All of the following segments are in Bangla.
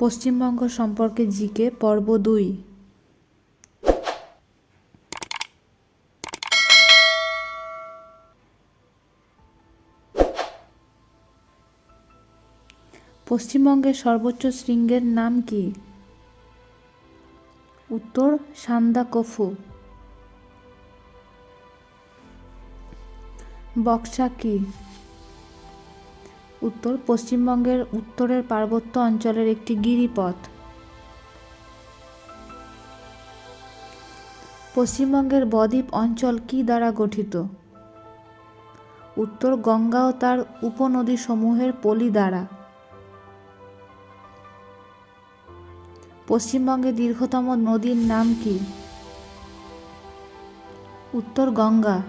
পশ্চিমবঙ্গ সম্পর্কে জিকে পর্ব দুই। পশ্চিমবঙ্গের সর্বোচ্চ শৃঙ্গের নাম কি? উত্তর সান্দাকফু বক্সা কি? উত্তর পশ্চিমবঙ্গের উত্তরের পার্বত্য অঞ্চলের একটি গিরিপথ। পশ্চিমবঙ্গের বদ্বীপ অঞ্চল কি দ্বারা গঠিত? উত্তর গঙ্গা ও তার উপনদীসমূহের পলি দ্বারা। পশ্চিমবঙ্গের দীর্ঘতম নদীর নাম কি? উত্তর গঙ্গা।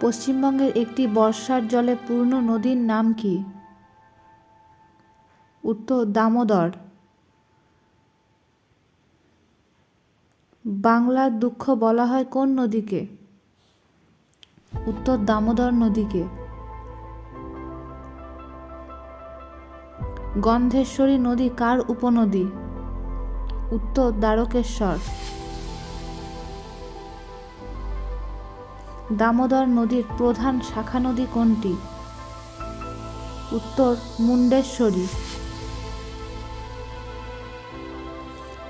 পশ্চিমবঙ্গের একটি বর্ষার জলে পূর্ণ নদীর নাম কি? উত্তর, দামোদর। বাংলার দুঃখ বলা হয় কোন নদীকে? উত্তর, দামোদর নদীকে। গন্ধেশ্বরী নদী কার উপনদী? উত্তর, দ্বারকেশ্বর। দামোদর নদীর প্রধান শাখা নদী কোনটি? উত্তর, মুন্ডেশ্বরী।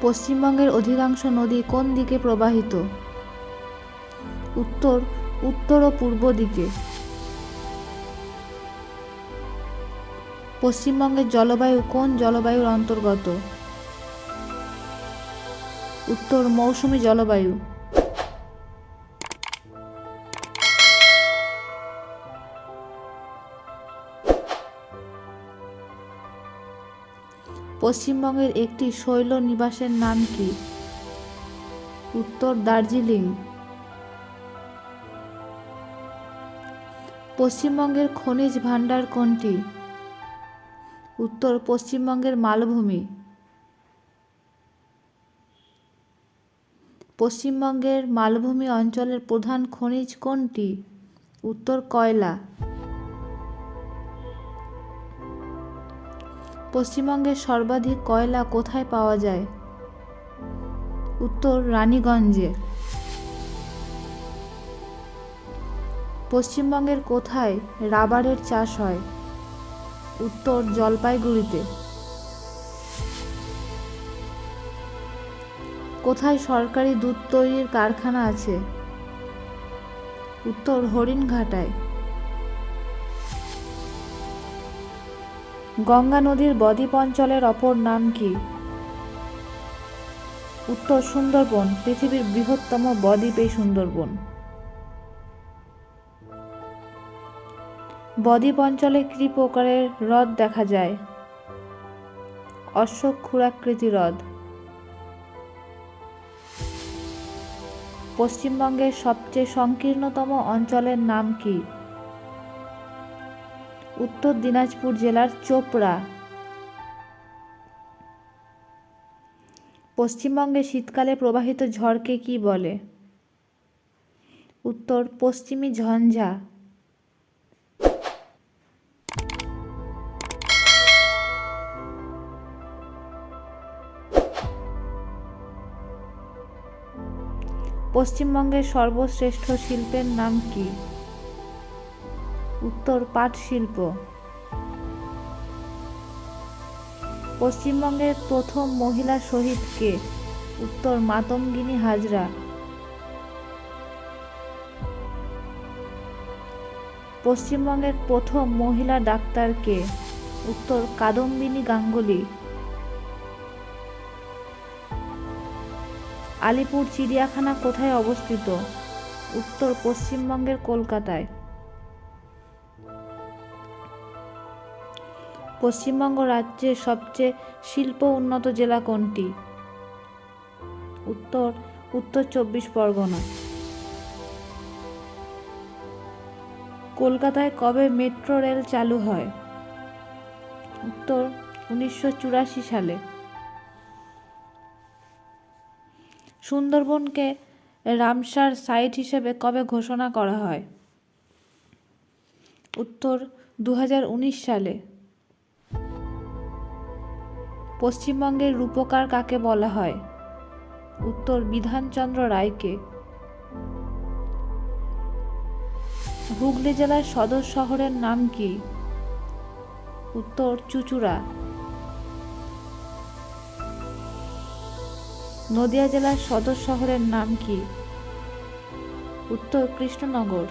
পশ্চিমবঙ্গের অধিকাংশ নদী কোন দিকে প্রবাহিত? উত্তর উত্তর ও পূর্ব দিকে। পশ্চিমবঙ্গের জলবায়ু কোন জলবায়ুর অন্তর্গত? উত্তর, মৌসুমী জলবায়ু। পশ্চিমবঙ্গের একটি শৈল নিবাসের নাম কি? উত্তর দার্জিলিং। পশ্চিমবঙ্গের খনিজ ভাণ্ডার কোনটি? উত্তর পশ্চিমবঙ্গের মালভূমি। পশ্চিমবঙ্গের মালভূমি অঞ্চলের প্রধান খনিজ কোনটি? উত্তর কয়লা। পশ্চিমবঙ্গের সর্বাধিক কয়লা কোথায় পাওয়া যায়? উত্তর, রানীগঞ্জে। পশ্চিমবঙ্গের কোথায় রাবারের চাষ হয়? উত্তর, জলপাইগুড়িতে। কোথায় সরকারি দুধ তৈরির কারখানা আছে? উত্তর, হরিণঘাটায়। গঙ্গা নদীর বদ্বীপ অঞ্চলের অপর নাম কি? উত্তর সুন্দরবন, পৃথিবীর বৃহত্তম বদ্বীপ এই সুন্দরবন। বদ্বীপ অঞ্চলে কি প্রকারের হ্রদ দেখা যায়। অশ্বক ক্ষুরাকৃতি হ্রদ। পশ্চিমবঙ্গের সবচেয়ে সংকীর্ণতম অঞ্চলের নাম কি? উত্তর দিনাজপুর জেলার চোপড়া। পশ্চিমবঙ্গে শীতকালে প্রবাহিত ঝড়কে কি বলে? উত্তর, পশ্চিমী ঝঞ্ঝা। পশ্চিমবঙ্গের সর্বশ্রেষ্ঠ শিল্পের নাম কি? উত্তর পাট শিল্প। পশ্চিমবঙ্গের প্রথম মহিলা শহীদ কে? উত্তর মাতঙ্গিনী হাজরা। পশ্চিমবঙ্গের প্রথম মহিলা ডাক্তার কে? উত্তর কাদম্বিনী গাঙ্গুলি। আলিপুর চিড়িয়াখানা কোথায় অবস্থিত? উত্তর পশ্চিমবঙ্গের কলকাতায়। পশ্চিমবঙ্গ রাজ্যের সবচেয়ে শিল্প উন্নত জেলা কোনটি? উত্তর উত্তর চব্বিশ পরগনা। কলকাতায় কবে মেট্রো রেল চালু হয়? উত্তর, উনিশশো চুরাশি সালে। সুন্দরবনকে রামসার সাইট হিসেবে কবে ঘোষণা করা হয়? উত্তর, দুহাজার উনিশ সালে। পশ্চিমবঙ্গের রূপকার কাকে বলা হয়? উত্তর বিধানচন্দ্র রায়কে। হুগলি জেলার সদর শহরের নাম কি? উত্তর চুচুড়া। নদিয়া জেলার সদর শহরের নাম কি? উত্তর কৃষ্ণনগর।